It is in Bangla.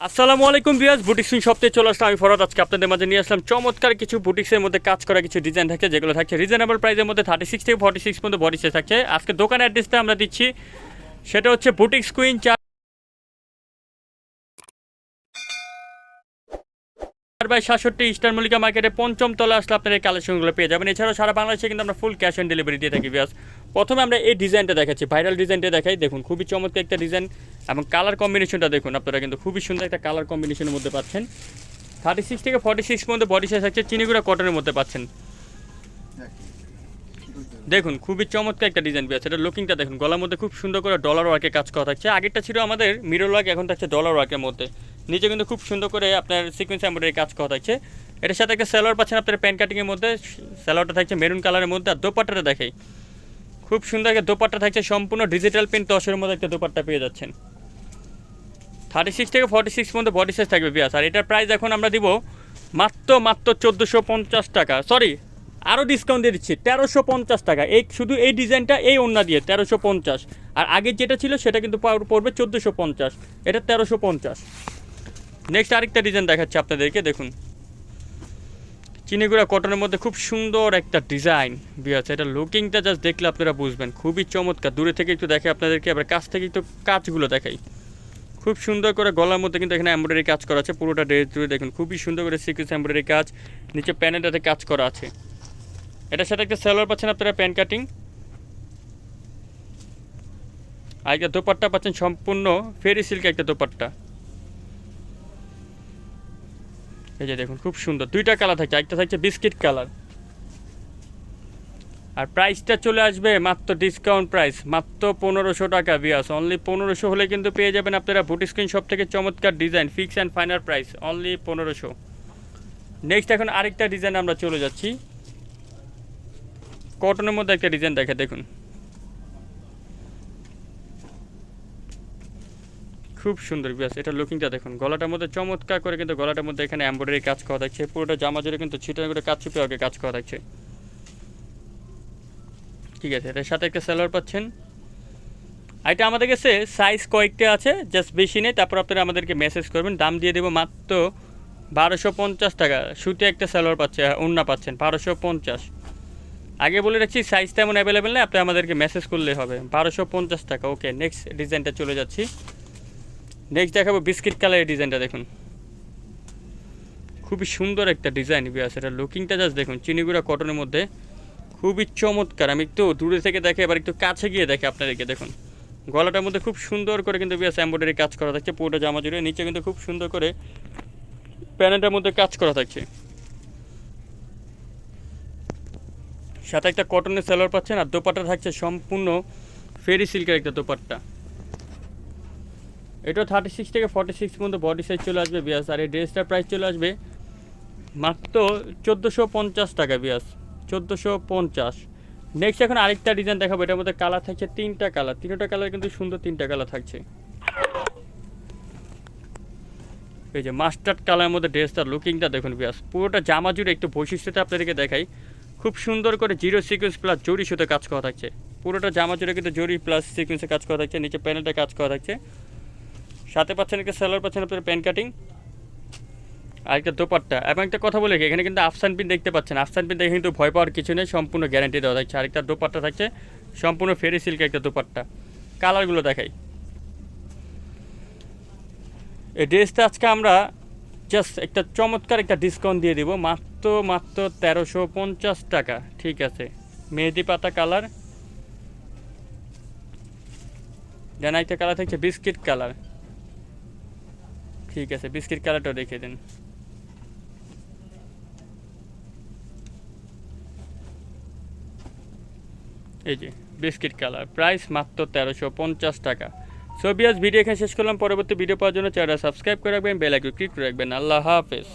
আসসালামু আলাইকুম বিয়াস বুটিক সুইং সপ্তাহে চলে আসলাম। আমি ফরত আজকে আপনাদের মাঝে নিয়ে আসলাম চমৎকার কিছু বুটিক্সের মধ্যে কাজ করা কিছু ডিজাইন থাকছে যেগুলো থাকছে রিজনেবল প্রাইসের মধ্যে থার্টি সিক্স থেকে ফর্টি সিক্স পর্যন্ত বডি সাইজ থাকছে। আজকে দোকান অ্যাড্রেসটা আমরা দিচ্ছি। সেটা হচ্ছে বুটিক্স কুইন চার বাই সাতষট্টি ইস্টার মল্লিকা মার্কেটে পঞ্চম তলা আসলে আপনার এই কালেকশনগুলো পেয়ে যাবেন। এছাড়াও সারা বাংলাদেশে কিন্তু আমরা ফুল ক্যাশ অন ডেলিভারি দিয়ে থাকি বিয়াস প্রথমে আমরা এই ডিজাইনটা দেখাচ্ছি ভাইরাল ডিজাইনটা দেখাই। দেখুন, খুবই চমৎকার একটা ডিজাইন এবং কালার কম্বিনেশনটা দেখুন, আপনারা কিন্তু খুবই সুন্দর একটা কালার কম্বিনেশনের মধ্যে পাচ্ছেন। থার্টি সিক্স থেকে ফর্টি সিক্স মধ্যে বডি সাইজ থাকছে, চিনিগুড়া কটনের মধ্যে পাচ্ছেন। দেখুন, খুবই চমৎকার একটা ডিজাইন পেয়েছে। এটা লুকিংটা দেখুন, গলার মধ্যে খুব সুন্দর করে ডলার ওয়ার্কে কাজ করা থাকছে। আগেরটা ছিল আমাদের মিরর ওয়ার্ক এখন থাকছে ডলার ওয়ার্কের মধ্যে। নিচে কিন্তু খুব সুন্দর করে আপনার সিকোয়েন্স এমব্রয়ডারি কাজ করা থাকছে। এটার সাথে একটা স্যালোয়ার পাচ্ছেন আপনার প্যান্ট কাটিংয়ের মধ্যে। স্যালোয়ারটা থাকছে মেরুন কালারের মধ্যে। আর দোপাট্টাটা দেখাই। খুব সুন্দর একটা দোপাট্টা থাকছে, সম্পূর্ণ ডিজিটাল প্রিন্ট দশের মধ্যে একটা দোপাট্টা পেয়ে যাচ্ছেন। থার্টি সিক্স থেকে ফর্টি সিক্স মধ্যে বডি সাইজ থাকবে বিয়াস। আর এটার প্রাইস এখন আমরা দিব মাত্র মাত্র চোদ্দোশো পঞ্চাশ টাকা। সরি আরও ডিসকাউন্ট দিয়ে দিচ্ছি, তেরোশো পঞ্চাশ টাকা। এই, শুধু এই ডিজাইনটা এই ওন্না দিয়ে, তেরোশো পঞ্চাশ। আর আগের যেটা ছিল সেটা কিন্তু পড়বে চোদ্দোশো পঞ্চাশ। এটা তেরোশো পঞ্চাশ। নেক্সট আরেকটা ডিজাইন দেখাচ্ছি আপনাদেরকে, দেখুন। চিনিগুড়া কটনের মধ্যে খুব সুন্দর একটা ডিজাইন বিয়াছে এটা লুকিংটা জাস্ট দেখলে আপনারা বুঝবেন। খুবই চমৎকার। দূরে থেকে একটু দেখে আপনাদেরকে, আবার কাছ থেকে একটু কাজগুলো দেখাই। খুব সুন্দর করে গলার মধ্যে কিন্তু এখানে এমব্রয়ডারি কাজ করা আছে। পুরোটা ড্রেস জুড়ে দেখুন, খুবই সুন্দর করে সিকুয়েন্স এমব্রয়ডারি কাজ। নিচে প্যানেলটাতে কাজ করা আছে। এটার সাথে একটা সালোয়ার পাচ্ছেন আপনারা প্যান কাটিং। আর একটা দোপাট্টা পাচ্ছেন সম্পূর্ণ ফেরি সিল্ক একটা দোপাট্টা। এই যে দেখুন, খুব সুন্দর। দুইটা কালার থাকছে একটা থাকছে বিস্কিট কালার আর প্রাইসটা চলে আসবে মাত্র ডিসকাউন্ট প্রাইস মাত্র পনেরোশো টাকা বিয়াস অনলি পনেরোশো হলে কিন্তু পেয়ে যাবেন আপনারা বুটি স্ক্রিন সব থেকে চমৎকার design fix and final price only পনেরোশো। নেক্সট এখন আরেকটা ডিজাইন আমরা চলে যাচ্ছি। কটনের মধ্যে একটা ডিজাইন দেখে, দেখুন। খুব সুন্দর বিয়াস, এটা লুকিংটা দেখুন। গলাটার মধ্যে চমৎকার করে কিন্তু গলাটার মধ্যে এখানে এমব্রয়ডারি কাজ করা থাকছে। পুরোটা জামা জুড়ে কিন্তু ছিটানো করে কাজ চুপে আগে কাজ করা থাকছে। ঠিক আছে, এটার সাথে একটা স্যালোয়ার পাচ্ছেন। এটা আমাদের কাছে সাইজ কয়েকটা আছে জাস্ট বেশি নেই। তারপর আপনারা আমাদেরকে মেসেজ করবেন। দাম দিয়ে দেবো মাত্র বারোশো পঞ্চাশ টাকা। সুতে একটা স্যালোয়ার পাচ্ছে ওন্না পাচ্ছেন, বারোশো পঞ্চাশ। আগে বলে রাখছি সাইজ তেমন অ্যাভেলেবেল নেই। আপনি আমাদেরকে মেসেজ করলে হবে। বারোশো পঞ্চাশ টাকা। ওকে নেক্সট ডিজাইনটা চলে যাচ্ছি। নেক্সট দেখাবো বিস্কিট কালারের ডিজাইনটা দেখুন। খুবই সুন্দর একটা ডিজাইন বিয়াস, এটা লুকিংটা জাস্ট দেখুন, চিনিগুড়া কটনের মধ্যে। খুবই চমৎকার, আমি একটু দূরে থেকে দেখে, এবার একটু কাছে গিয়ে দেখে আপনাদেরকে দেখুন। গলাটার মধ্যে খুব সুন্দর করে কিন্তু বিয়াস এম্ব্রয়ডারি কাজ করা থাকছে, পুরোটা জামা জুড়ে, নিচে কিন্তু খুব সুন্দর করে প্যানেলটার মধ্যে কাজ করা থাকছে। সাথে একটা কটনের সেলোয়ার পাচ্ছেন, আর দোপাট্টা থাকছে সম্পূর্ণ ফেরি সিল্কের একটা দোপাট্টা। এটা থার্টি সিক্স থেকে ফর্টি সিক্স পর্যন্ত বডি সাইজ চলে আসবে বিয়াস, আর এই ড্রেসটার প্রাইস চলে আসবে মাত্র চোদ্দোশো পঞ্চাশ টাকা বিয়াস, চোদ্দোশো পঞ্চাশ। নেক্সট এখন আরেকটা ডিজাইন দেখাবো, এটার মধ্যে কালার থাকছে তিনটা কালার তিনটা কালার কিন্তু সুন্দর তিনটা কালার থাকছে। এই যে মাস্টার্ড কালারের মধ্যে ড্রেসটার লুকিংটা দেখুন বিয়াস, পুরোটা জামা জুড়ে একটু বৈশিষ্ট্যটা আপনাদেরকে দেখাই। খুব সুন্দর করে জিরো সিকোয়েন্স প্লাস জরি সুতো কাজ করা থাকছে। পুরোটা জামা জুড়ে কিন্তু জরি প্লাস সিকোয়েন্সে কাজ করা থাকছে, নিচে প্যানেলটা কাজ করা থাকছে। সাথে পাচ্ছেন একটা স্যালোয়ার পাচ্ছেন আপনার প্যান কাটিং আর একটা দোপাট্টা। এবং একটা কথা বলে এখানে কিন্তু আফসান পিন দেখতে পাচ্ছেন। আফসান পিন দেখে কিন্তু ভয় পাওয়ার কিছু নেই, সম্পূর্ণ গ্যারান্টি দেওয়া থাকছে। আরেকটা দোপাট্টা থাকছে, সম্পূর্ণ ফেরি সিল্কের একটা দোপাট্টা। কালারগুলো দেখাই। এই ড্রেসটা আজকে আমরা জাস্ট একটা চমৎকার একটা ডিসকাউন্ট দিয়ে দিব, মাত্র মাত্র তেরোশো পঞ্চাশ টাকা। ঠিক আছে। মেহেদি পাতা কালার দেন একটা কালার থাকছে বিস্কিট কালার ঠিক আছে, বিস্কিট কালারটা রেখে দিন। এই যে, বিস্কিট কালার। প্রাইস মাত্র তেরোশো পঞ্চাশ টাকা। সো ভিডিও এখানে শেষ করলাম। পরবর্তী ভিডিও পাওয়ার জন্য চ্যানেলটা সাবস্ক্রাইব করে রাখবেন, বেল আইকন ক্লিক করে রাখবেন। আল্লাহ হাফেজ।